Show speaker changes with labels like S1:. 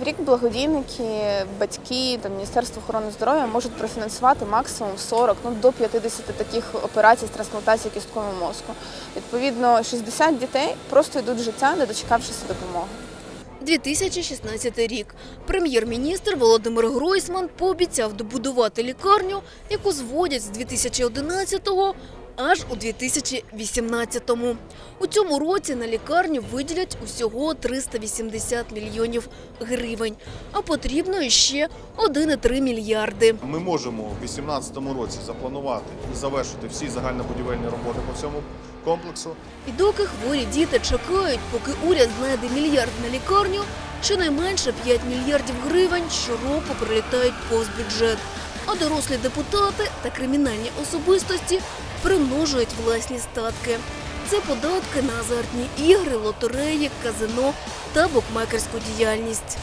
S1: В рік благодійники, батьки та Міністерство охорони здоров'я можуть профінансувати максимум 40 ну, до 50 таких операцій з трансплантації кісткового мозку. Відповідно, 60 дітей просто йдуть життя, не дочекавшися допомоги.
S2: 2016 рік. Прем'єр-міністр Володимир Гройсман пообіцяв добудувати лікарню, яку зводять з 2011-го аж у 2018-му. У цьому році на лікарню виділять усього 380 мільйонів гривень, а потрібно іще 1,3 мільярди.
S3: Ми можемо в 2018 році запланувати і завершити всі загальнобудівельні роботи по цьому комплексу.
S2: І доки хворі діти чекають, поки уряд знайде мільярд на лікарню, щонайменше 5 мільярдів гривень щороку прилітають повз бюджет. А дорослі депутати та кримінальні особистості примножують власні статки. Це податки на азартні ігри, лотереї, казино та букмекерську діяльність.